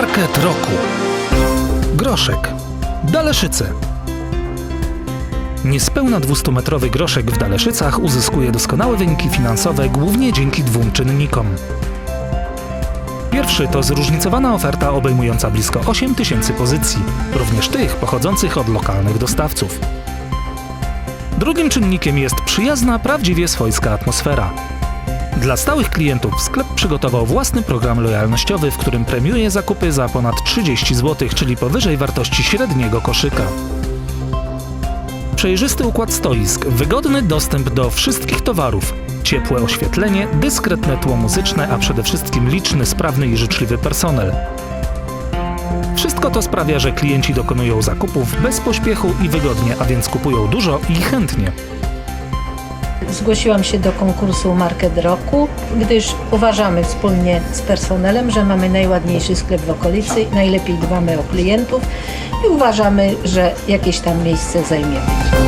Market roku. Groszek. Daleszyce. Niespełna 200-metrowy groszek w Daleszycach uzyskuje doskonałe wyniki finansowe głównie dzięki dwóm czynnikom. Pierwszy to zróżnicowana oferta obejmująca blisko 8 tysięcy pozycji, również tych pochodzących od lokalnych dostawców. Drugim czynnikiem jest przyjazna, prawdziwie swojska atmosfera. Dla stałych klientów sklep przygotował własny program lojalnościowy, w którym premiuje zakupy za ponad 30 zł, czyli powyżej wartości średniego koszyka. Przejrzysty układ stoisk, wygodny dostęp do wszystkich towarów, ciepłe oświetlenie, dyskretne tło muzyczne, a przede wszystkim liczny, sprawny i życzliwy personel. Wszystko to sprawia, że klienci dokonują zakupów bez pośpiechu i wygodnie, a więc kupują dużo i chętnie. Zgłosiłam się do konkursu Market Roku, gdyż uważamy wspólnie z personelem, że mamy najładniejszy sklep w okolicy, najlepiej dbamy o klientów i uważamy, że jakieś tam miejsce zajmiemy.